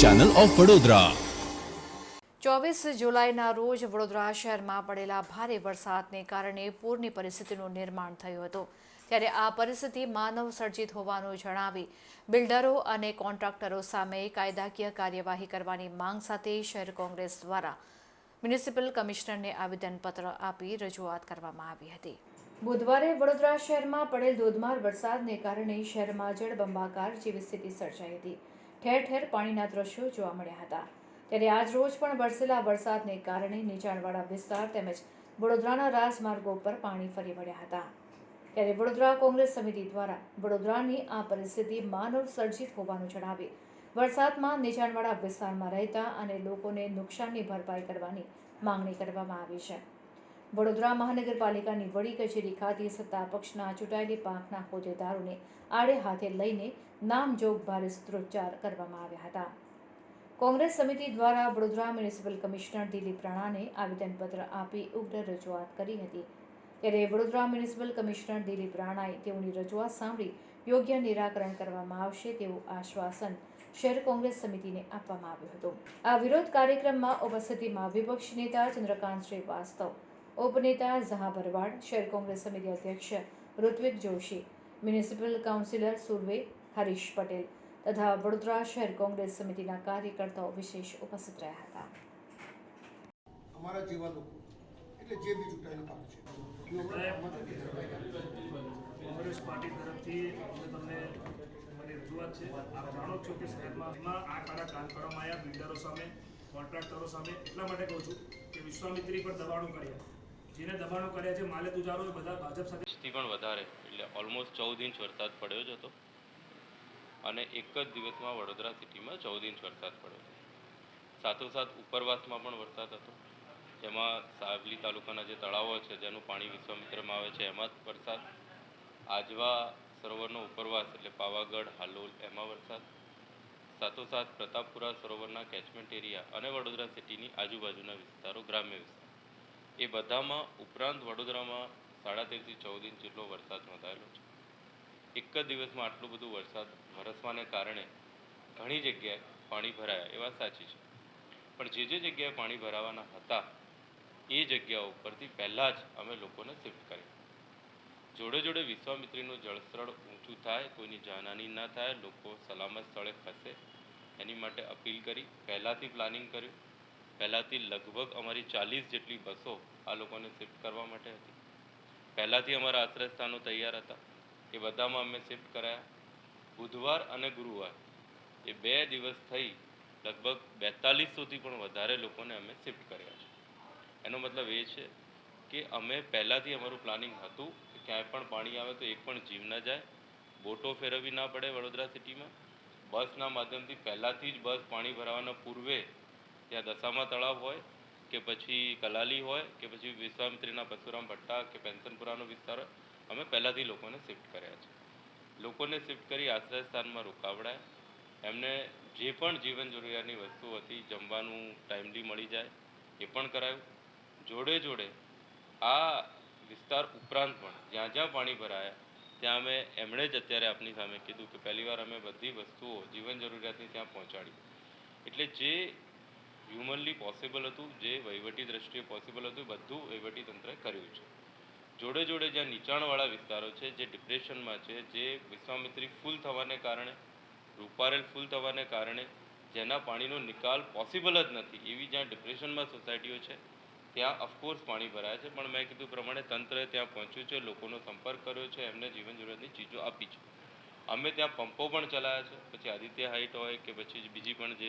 Channel of Vadodara ચોવીસ જુલાઈના રોજ વડોદરા શહેરમાં પડેલા ભારે વરસાદને કારણે પૂરની પરિસ્થિતિનું નિર્માણ થયું હતું. ત્યારે આ પરિસ્થિતિ માનવ સર્જિત હોવાનું જણાવી બિલ્ડરો અને કોન્ટ્રાક્ટરો સામે કાયદાકીય કાર્યવાહી કરવાની માંગ સાથે શહેર કોંગ્રેસ દ્વારા મ્યુનિસિપલ કમિશનરને આવેદનપત્ર આપી રજૂઆત કરવામાં આવી હતી. બુધવારે વડોદરા શહેરમાં પડેલ ધોધમાર વરસાદને કારણે શહેરમાં જળબંબાકાર જેવી સ્થિતિ સર્જાઈ હતી. ઠેર ઠેર પાણીના દ્રશ્યો જોવા મળ્યા હતા. ત્યારે આજ રોજ પણ વરસેલા વરસાદને કારણે નીચાણવાળા વિસ્તાર તેમજ વડોદરાના રાજમાર્ગો પર પાણી ફરી વળ્યા હતા. ત્યારે વડોદરા કોંગ્રેસ સમિતિ દ્વારા વડોદરાની આ પરિસ્થિતિ માનવ સર્જિત હોવાનું જણાવી, વરસાદમાં નીચાણવાળા વિસ્તારમાં રહેતા અને લોકોને નુકસાનની ભરપાઈ કરવાની માંગણી કરવામાં આવી છે. વડોદરા મહાનગરપાલિકાની વડી કચેરી ખાતે સત્તા પક્ષના ચૂંટાયેલી પાંખના હોદ્દેદારોને આડે હાથે લઈને નામજોગ ભારે સૂત્રોચ્ચાર કરવામાં આવ્યા હતા. કોંગ્રેસ સમિતિ દ્વારા વડોદરા મ્યુનિસિપલ કમિશનર દિલીપ રાણાને આવેદનપત્ર આપી ઉગ્ર રજૂઆત કરી હતી. ત્યારે વડોદરા મ્યુનિસિપલ કમિશનર દિલીપ રાણાએ તેઓની રજૂઆત સાંભળી યોગ્ય નિરાકરણ કરવામાં આવશે તેવું આશ્વાસન શહેર કોંગ્રેસ સમિતિને આપવામાં આવ્યું હતું. આ વિરોધ કાર્યક્રમમાં ઉપસ્થિતિમાં વિપક્ષી નેતા ચંદ્રકાંત શ્રીવાસ્તવ ઉપનેતા ઝહા ભરવાડ શહેર કોંગ્રેસ સમિતિ અધ્યક્ષ ઋત્વિક જોશી મ્યુનિસિપલ કાઉન્સિલર સુરવે હરીશ પટેલ તથા વડોદરા શહેર કોંગ્રેસ સમિતિના કાર્યકર્તાઓ વિશેષ ઉપસ્થિત રહ્યા હતા. અમારા જેવા લોકો એટલે જે બી ચૂંટાયેલું પાક છે કોંગ્રેસ પાર્ટી તરફથી અમે તમને મને રજૂઆત છે આપ જાણો છો કે શહેરમાં એમાં આ કાળા કામ કરવામાં આવ્યા બિલ્ડરો સામે કોન્ટ્રાક્ટરો સામે એટલા માટે કહું છું કે વિશ્વામિત્રી પર દબાણો કર્યા. જેને દબાણો કર્યા છે, માલે તુજારો એ બધા ભાજપ સાથે થી પણ વધારે, એટલે ઓલમોસ્ટ ચૌદ ઇંચ વરસાદ પડ્યો જ હતો. અને એક જ દિવસમાં વડોદરા સિટીમાં ચૌદ ઇંચ વરસાદ પડ્યો હતો. સાથોસાથ ઉપરવાસમાં પણ વરસાદ હતો. જેમાં સાવલી તાલુકાના જે તળાવો છે, જેનું પાણી વિશ્વામિત્રમાં આવે છે, એમાં જ વરસાદ. આજવા સરોવરનો ઉપરવાસ, એટલે પાવાગઢ, હાલોલ, એમાં વરસાદ. સાથોસાથ પ્રતાપપુરા સરોવરના કેચમેન્ટ એરિયા અને વડોદરા સિટીની આજુબાજુના વિસ્તારો ગ્રામ્ય વિસ્તાર. એ બધામાં ઉપરાંત વડોદરામાં સાડા તેરથી ચૌદ ઇંચ જેટલો વરસાદ નોંધાયેલો છે. એક જ દિવસમાં આટલું બધું વરસાદ વરસવાને કારણે ઘણી જગ્યાએ પાણી ભરાયા, એ વાત સાચી છે. પણ જે જે જગ્યાએ પાણી ભરાવાના હતા, એ જગ્યાઓ ઉપરથી પહેલાં જ અમે લોકોને શિફ્ટ કર્યા. જોડે જોડે વિશ્વામિત્રીનું જળસ્થળ ઊંચું થાય, કોઈની જાનહાની ના થાય, લોકો સલામત સ્થળે ખસે એની માટે અપીલ કરી, પહેલાંથી પ્લાનિંગ કર્યું. પહેલાંથી લગભગ અમારી ચાલીસ જેટલી બસો આ લોકોને શિફ્ટ કરવા માટે હતી. પહેલાંથી અમારા આશ્રયસ્થાનો તૈયાર હતા. એ બધામાં અમે શિફ્ટ કરાયા. બુધવાર અને ગુરુવાર એ બે દિવસ થઈ લગભગ બેતાલીસોથી પણ વધારે લોકોને અમે શિફ્ટ કર્યા છે. એનો મતલબ એ છે કે અમે પહેલાંથી અમારું પ્લાનિંગ હતું કે ક્યાંય પણ પાણી આવે તો એક પણ જીવ ન જાય. બોટો ફેરવવી ના પડે વડોદરા સિટીમાં બસના માધ્યમથી પહેલાંથી જ બસ પાણી ભરાવાના પૂર્વે ત્યાં દશામા તળાવ હોય કે પછી કલાલી હોય કે પછી વિશ્વામિત્રીના પરશુરામ ભટ્ટા કે પેન્શનપુરાનો વિસ્તાર અમે પહેલાંથી લોકોને શિફ્ટ કર્યા છે. લોકોને શિફ્ટ કરી આશ્રય સ્થાનમાં રોકાવડાય. એમને જે પણ જીવન જરૂરિયાતની વસ્તુ હતી, જમવાનું, ટાઈમલી મળી જાય, એ પણ કરાયું. જોડે જોડે આ વિસ્તાર ઉપરાંત પણ જ્યાં જ્યાં પાણી ભરાયા, ત્યાં અમે એમણે જ અત્યારે આપની સામે કીધું કે પહેલીવાર અમે બધી વસ્તુઓ જીવન જરૂરિયાતની ત્યાં પહોંચાડી. એટલે જે હ્યુમનલી પોસિબલ હતું, જે વહીવટી દ્રષ્ટિએ પોસિબલ હતું બધું વહીવટી તંત્રએ કર્યું છે. જોડે જોડે જ્યાં નીચાણવાળા વિસ્તારો છે, જે ડિપ્રેશનમાં છે, જે વિશ્વામિત્રી ફૂલ થવાને કારણે, રૂપારેલ ફૂલ થવાને કારણે જેના પાણીનો નિકાલ પોસિબલ જ નથી, એવી જ્યાં ડિપ્રેશનમાં સોસાયટીઓ છે, ત્યાં અફકોર્સ પાણી ભરાય છે, પણ મેં કીધું પ્રમાણે તંત્રએ ત્યાં પહોંચ્યું છે, લોકોનો સંપર્ક કર્યો છે, એમને જીવન જરૂરિયાતની ચીજો આપી છે. અમે ત્યાં પંપો પણ ચલાવ્યા છે, પછી આદિત્ય હાઇટ હોય કે પછી બીજી પણ જે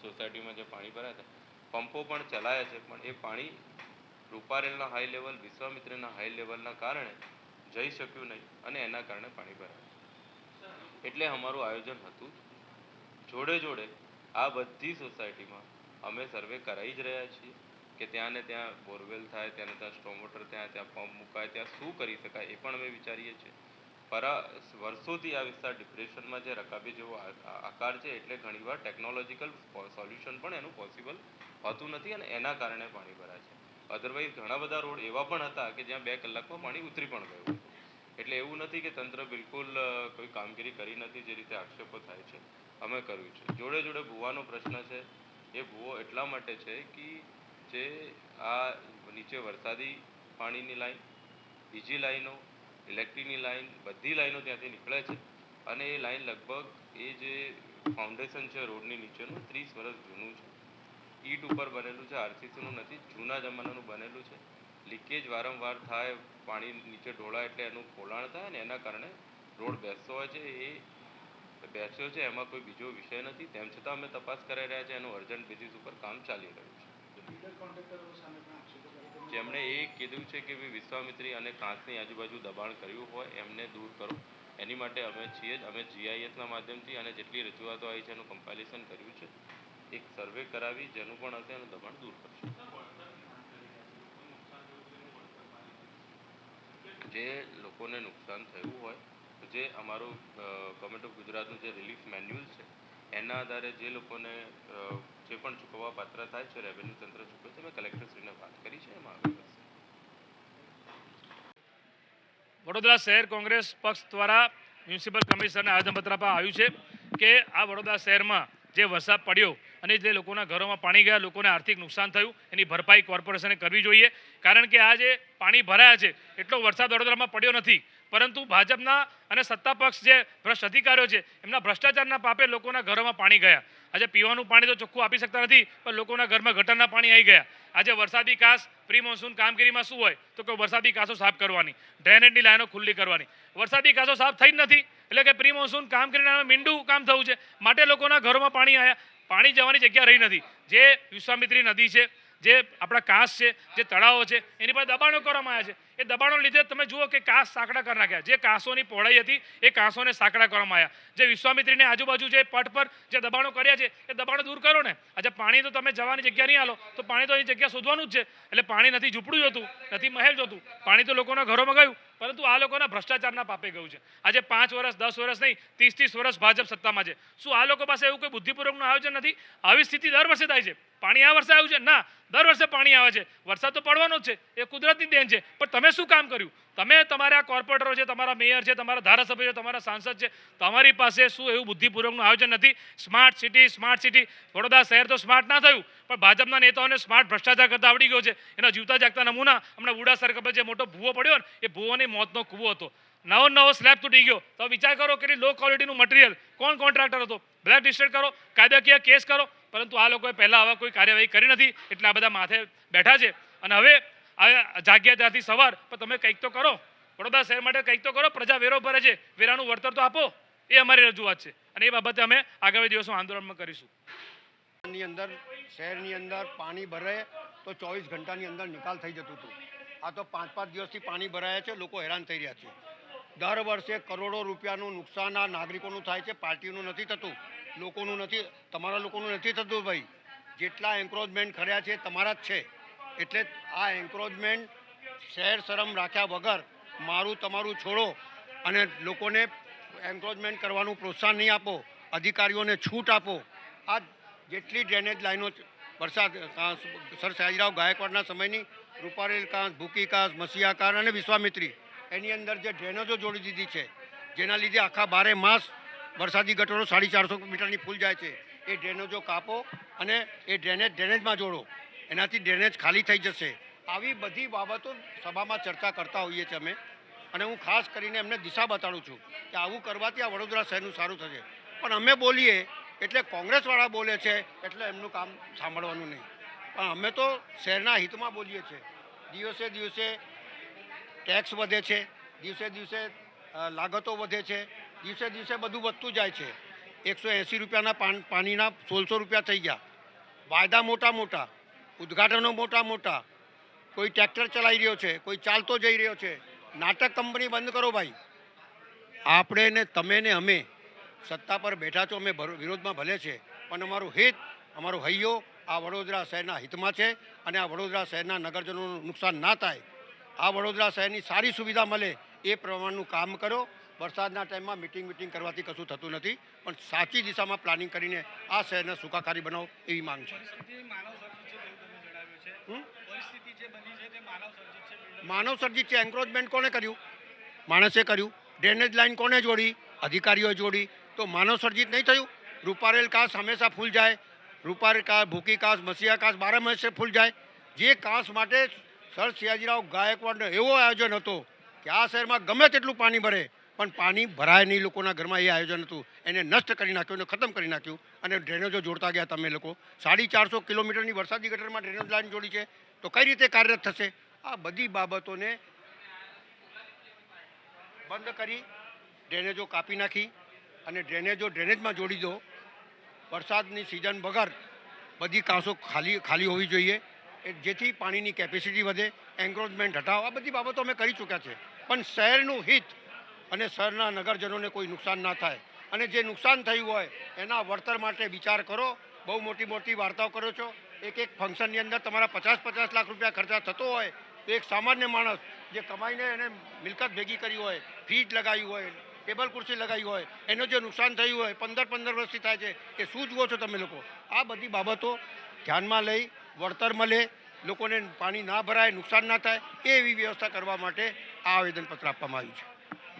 સોસાયટીમાં જે પાણી ભરાયા હતા પંપો પણ ચલાવ્યા છે, પણ એ પાણી રૂપારેલના હાઈ લેવલ, વિશ્વામિત્રના હાઈ લેવલના કારણે જઈ શક્યું નહીં અને એના કારણે પાણી ભરાયું. એટલે અમારું આયોજન હતું. જોડે જોડે આ બધી સોસાયટીમાં અમે સર્વે કરાવી જ રહ્યા છીએ કે ત્યાં ને ત્યાં બોરવેલ થાય, ત્યાં ને ત્યાં સ્ટ્રોમ વોટર ત્યાં ત્યાં પંપ મુકાય, ત્યાં શું કરી શકાય એ પણ અમે વિચારીએ છીએ. પરા વર્ષોથી આ વિસ્તાર ડિપ્રેશનમાં જે રકાબી જેવો આકાર છે, એટલે ઘણીવાર ટેકનોલોજીકલ સોલ્યુશન પણ એનું પોસિબલ હોતું નથી અને એના કારણે પાણી ભરાય છે. અધરવાઇઝ ઘણા બધા રોડ એવા પણ હતા કે જ્યાં બે કલાકમાં પાણી ઉતરી પણ ગયું એટલે એવું નથી કે તંત્ર બિલકુલ કોઈ કામગીરી કરી નથી જે રીતે આક્ષેપો થાય છે. અમે કર્યું છે. જોડે જોડે ભૂવાનો પ્રશ્ન છે. એ ભૂવો એટલા માટે છે કે જે આ નીચે વરસાદી પાણીની લાઈન, બીજી લાઈનો ઇલેક્ટ્રિકની લાઈન, બધી લાઈનો ત્યાંથી નીકળે છે. અને એ લાઈન લગભગ એ જે ફાઉન્ડેશન છે રોડની નીચેનું, ત્રીસ વર્ષ જૂનું છે. ઈટ ઉપર બનેલું છે, આરસીસીનું નથી, જૂના જમાનાનું બનેલું છે. લીકેજ વારંવાર થાય, પાણી નીચે ઢોળાય એટલે એનું પોલાણ થાય ને એના કારણે રોડ બેસતો હોય છે. એ બેસ્યો છે, એમાં કોઈ બીજો વિષય નથી. તેમ છતાં અમે તપાસ કરાઈ રહ્યા છે, એનું અર્જન્ટ બેસિસ ઉપર કામ ચાલી રહ્યું છે. જેમણે એ કીધું છે કે વિશ્વામિત્રી અને કાંસની આજુબાજુ દબાણ કર્યું હોય, એમને દૂર કરો. એની માટે અમે છીએ જ. અમે જીઆઈએસના માધ્યમથી અને જેટલી રજૂઆતો આવી છે એનું કમ્પાઇલેશન કર્યું છે. એક સર્વે કરાવી, જેનું પણ હશે એનું દબાણ દૂર કરશું. જે લોકોને નુકસાન થયું હોય, જે અમારું ગવર્મેન્ટ ઓફ ગુજરાતનું જે રિલીફ મેન્યુઅલ છે, એના આધારે જે લોકોને જે પણ ચૂકવવા પાત્ર થાય છે રેવન્યુ તંત્ર ચૂકવે છે મેં કલેક્ટરશ્રીને વાત કરી છે, એમાં વડોદરા શહેર કોંગ્રેસ પક્ષ દ્વારા મ્યુનિસિપલ કમિશનરને આવેદનપત્ર આપવામાં આવ્યું છે કે આ વડોદરા શહેરમાં જે વરસાદ પડ્યો અને જે લોકોના ઘરોમાં પાણી ગયા, લોકોને આર્થિક નુકસાન થયું, એની ભરપાઈ કોર્પોરેશને કરવી જોઈએ. કારણ કે આ જે પાણી ભરાયા છે, એટલો વરસાદ વડોદરામાં પડ્યો નથી. પરંતુ ભાજપના અને સત્તા પક્ષ જે ભ્રષ્ટ અધિકારીઓ છે, એમના ભ્રષ્ટાચારના પાપે લોકોના ઘરોમાં પાણી ગયા. આજે પીવાનું પાણી તો ચોખ્ખું આપી શકતા નથી, પણ લોકોના ઘરમાં ગટરના પાણી આવી ગયા. આજે વરસાદી કાસ પ્રી મોન્સૂન કામગીરીમાં શું હોય, તો કે વરસાદી કાસો સાફ કરવાની, ડ્રેનેજની લાઈનો ખુલ્લી કરવાની. વરસાદી કાસો સાફ થઈ જ નથી, એટલે કે પ્રી મોન્સૂન કામગીરીના મીંડું કામ થયું છે. માટે લોકોના ઘરોમાં પાણી આવ્યા પાણી જવાની જગ્યા રહી નથી. જે વિશ્વામિત્રી નદી છે, જે આપણા કાંસ છે, જે તળાવો છે, એની પર દબાણો કરવામાં આવ્યા છે. એ દબાણો લીધે તમે જુઓ કે કાંસ સાંકડા કરી નાખ્યા. જે કાંસોની પહોળાઈ હતી, એ કાંસોને સાંકડા કરવામાં આવ્યા. જે વિશ્વામિત્રીને આજુબાજુ જે પટ પર જે દબાણો કર્યા છે, એ દબાણો દૂર કરો ને. આજે પાણી તો તમે જવાની જગ્યા નહીં આલો, તો પાણી તો એ જગ્યા શોધવાનું જ છે. એટલે પાણી નથી ઝૂંપડું જોતું, નથી મહેલ જોતું. પાણી તો લોકોના ઘરોમાં ગયું પરંતુ આ લોકોના ભ્રષ્ટાચારના પાપે ગયું છે. આજે પાંચ વર્ષ દસ વર્ષ નહીં, ત્રીસ ત્રીસ વર્ષ ભાજપ સત્તામાં છે. શું આ લોકો પાસે એવું કોઈ બુદ્ધિપૂર્વકનું આયોજન નથી? આવી સ્થિતિ દર વર્ષે થાય છે. પાણી આ વર્ષે આવ્યું છે? ના, દર વર્ષે પાણી આવે છે. વરસાદ તો પડવાનો જ છે. એ કુદરતની દેન છે. પણ શું કામ કર્યું? તમે તમારા કોર્પોરેટરો છે, તમારા મેયર છે, તમારા ધારાસભ્ય છે, તમારા સાંસદ છે, તમારી પાસે શું એવું બુદ્ધિપૂર્વકનું આયોજન નથી? Smart city smart city Vadodara શહેર તો સ્માર્ટ ના થયું, પણ ભાજપના નેતાઓને સ્માર્ટ ભ્રષ્ટાચાર કરતા આવડી ગયો છે. એના જીવતા જાગતા નમૂના, હમણાં બુડા સર્કલ પર જે મોટો ભૂવો પડ્યો ને, એ ભૂવોની મોતનો કૂવો હતો. નવો નવો સ્લેબ તૂટી ગયો. તો વિચાર કરો કેટલી લો ક્વોલિટીનું મટીરિયલ કોણ કોન્ટ્રાક્ટર હતો? બ્લેક લિસ્ટેડ કરો, કાયદાકીય કેસ કરો, પરંતુ આ લોકોએ પહેલાં આવા કોઈ કાર્યવાહી કરી નથી. એટલે આ બધા માથે બેઠા છે. અને હવે જાગ્યા ત્યાંથી સવાર, પણ તમે કંઈક તો કરો. વડોદરા શહેર માટે કંઈક તો કરો, પ્રજા વેરો ભરે છે. વેરાનું વળતર તો આપો. એ અમારી રજૂઆત છે. અને એ બાબતે અમે આગામી દિવસો આંદોલનમાં કરીશું. ની અંદર, શહેરની અંદર પાણી ભરે તો ચોવીસ ઘંટાની અંદર નિકાલ થઈ જતું હતું. આ તો પાંચ પાંચ દિવસથી પાણી ભરાયા છે, લોકો હેરાન થઈ રહ્યા છે. દર વર્ષે કરોડો રૂપિયાનું નુકસાન આ નાગરિકોનું થાય છે, પાર્ટીનું નથી થતું, લોકોનું નથી, તમારા લોકોનું નથી થતું ભાઈ. જેટલા એન્ક્રોચમેન્ટ કર્યા છે, તમારા જ છે. એટલે આ એન્ક્રોચમેન્ટ શહેર શરમ રાખ્યા વગર મારું તમારું છોડો અને લોકોને એન્ક્રોચમેન્ટ કરવાનું પ્રોત્સાહન નહીં આપો, અધિકારીઓને છૂટ આપો. આ જેટલી ડ્રેનેજ લાઈનો વરસાદ સર સયાજીરાવ ગાયકવાડના સમયની રૂપારેલ કાંસ, ભૂકી કાંસ, મસીહા કાંસ અને વિશ્વામિત્રી, એની અંદર જે ડ્રેનેજો જોડી દીધી છે, જેના લીધે આખા બારે માસ વરસાદી ગટરો સાડી ચારસો મીટરની ફૂલ જાય છે. એ ડ્રેનેજો કાપો અને એ ડ્રેનેજ ડ્રેનેજમાં જોડો. એનાથી ડ્રેનેજ ખાલી થઈ જશે. આવી બધી બાબતો સભામાં ચર્ચા કરતા હોઈએ છીએ અમે. અને હું ખાસ કરીને એમને દિશા બતાડું છું કે આવું કરવાથી આ વડોદરા શહેરનું સારું થશે. પણ અમે બોલીએ એટલે કોંગ્રેસવાળા બોલે છે એટલે એમનું કામ સાંભળવાનું નહીં. પણ અમે તો શહેરના હિતમાં બોલીએ છીએ. દિવસે દિવસે ટેક્સ વધે છે, દિવસે દિવસે લાગતો વધે છે, દિવસે દિવસે બધું વધતું જાય છે. એકસો એંસી રૂપિયાના પાણીના સોળસો રૂપિયા થઈ ગયા. વાયદા મોટા મોટા ઉદ્ઘાટનો મોટા મોટા. કોઈ ટ્રેક્ટર ચલાવી રહ્યો છે, કોઈ ચાલતો જઈ રહ્યો છે. નાટક કંપની બંધ કરો ભાઈ. આપણે ને તમે ને અમે સત્તા પર બેઠા છો, અમે વિરોધમાં ભલે છે, પણ અમારું હિત, અમારો હૈયો આ વડોદરા શહેરના હિતમાં છે અને આ વડોદરા શહેરના નગરજનોનું નુકસાન ના થાય. આ વડોદરા શહેરની સારી સુવિધા મળે એ પ્રમાણનું કામ કરો. વરસાદના ટાઈમમાં મિટિંગ મિટિંગ કરવાથી કશું થતું નથી, પણ સાચી દિશામાં પ્લાનિંગ કરીને આ શહેરને સુખાકારી બનાવો એવી માંગ છે? માનવ સર્જિત છે એન્ક્રોચમેન્ટ કોને કર્યું? માણસે કર્યું. ડ્રેનેજ લાઈન કોને જોડી? અધિકારીઓએ જોડી. તો માનવ સર્જિત નહીં થયું? રૂપારેલ કાસ હંમેશા ફૂલ જાય. રૂપારેલ કાસ ભૂકી કાસ મસીહા કાંસ બારમાસે ફૂલ જાય. જે કાસ માટે સર સિયાજીરાવ ગાયકવાડનો એવો આયોજન હતો કે આ શહેરમાં ગમે તેટલું પાણી ભરે પણ પાણી ભરાય નહીં લોકોના ઘરમાં, એ આયોજન હતું. એને નષ્ટ કરી નાખ્યું અને ખતમ કરી નાખ્યું અને ડ્રેનેજો જોડતા ગયા તમે લોકો. સાડી ચારસો કિલોમીટરની વરસાદી ગટરમાં ડ્રેનેજ લાઈન જોડી છે. તો કઈ રીતે કાર્યરત થશે? આ બધી બાબતોને બંધ કરી ડ્રેનેજો કાપી નાખી અને ડ્રેનેજો ડ્રેનેજમાં જોડી દો. વરસાદની સિઝન વગર બધી કાંસો ખાલી ખાલી હોવી જોઈએ. એ જેથી પાણીની કેપેસિટી વધે, એન્ક્રોચમેન્ટ હટાવો. આ બધી બાબતો અમે કરી ચૂક્યા છે. પણ શહેરનું હિત અને શહેરના નગરજનોને કોઈ નુકસાન ના થાય. અને જે નુકસાન થયું હોય, એના વળતર માટે વિચાર કરો. બહુ મોટી મોટી વાર્તાઓ કરો છો. એક એક ફંક્શનની અંદર તમારા પચાસ પચાસ લાખ રૂપિયા ખર્ચા થતો હોય એક સામાન્ય માણસ જે કમાઈને એને મિલકત ભેગી કરી હોય, ફ્રીજ લગાવી હોય, ટેબલ ખુરશી લગાવી હોય, એનું જે નુકસાન થયું હોય, પંદર પંદર વર્ષથી થાય છે, એ શું જુઓ છો તમે લોકો? આ બધી બાબતો ધ્યાનમાં લઈ, વળતર મળે, લોકોને પાણી ના ભરાય, નુકસાન ના થાય એવી વ્યવસ્થા કરવા માટે આ આવેદનપત્ર આપવામાં આવ્યું છે.